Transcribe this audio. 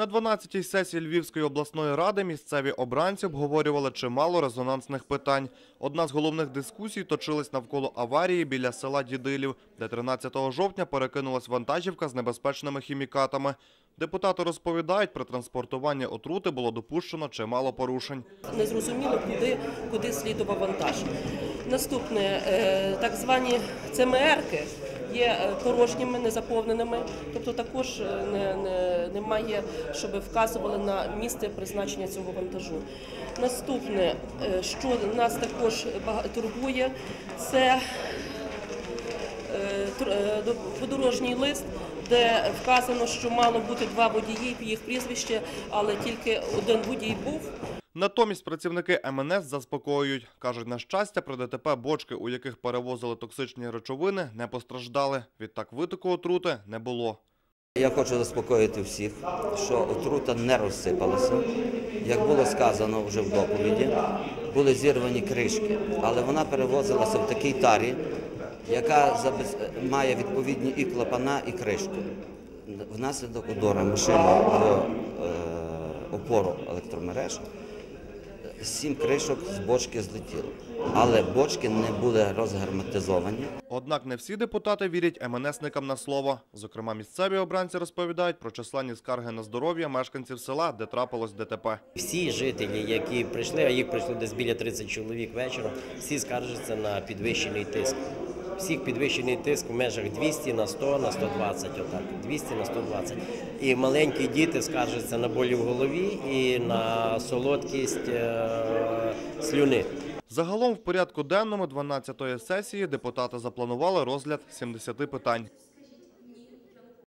На 12-й сесії Львівської обласної ради місцеві обранці обговорювали чимало резонансних питань. Одна з головних дискусій точилась навколо аварії біля села Дідилів, де 13 жовтня перекинулась вантажівка з небезпечними хімікатами. Депутати розповідають, при транспортуванні отрути було допущено чимало порушень. не зрозуміло, куди, куди слідував вантаж. Наступне, е, так звані ЦМРки є е, порожніми, незаповненими, тобто також е, не, не, немає, щоб вказували на місце призначення цього вантажу. Наступне, е, що нас також турбує, це подорожній лист, де вказано, що мало бути два водії, їх прізвище, але тільки один водій був. Натомість працівники МНС заспокоюють. Кажуть, на щастя, при ДТП бочки, у яких перевозили токсичні речовини, не постраждали. Відтак витоку отрути не було. Я хочу заспокоїти всіх, що отрута не розсипалася. Як було сказано вже в доповіді, були зірвані кришки, але вона перевозилася в такій тарі, яка має відповідні і клапана, і кришку. Внаслідок удору машини в е, опору електромереж сім кришок з бочки злетіло. Але бочки не були розгерметизовані. Однак не всі депутати вірять МНСникам на слово. Зокрема, місцеві обранці розповідають про численні скарги на здоров'я мешканців села, де трапилось ДТП. Всі жителі, які прийшли, а їх прийшло десь біля 30 чоловік вечором, всі скаржаться на підвищений тиск. Всіх підвищений тиск в межах 200 на 100 на 120, отак, 200 на 120. І маленькі діти скаржаться на болі в голові і на солодкість е- слюни. Загалом в порядку денному 12-ї сесії депутати запланували розгляд 70 питань.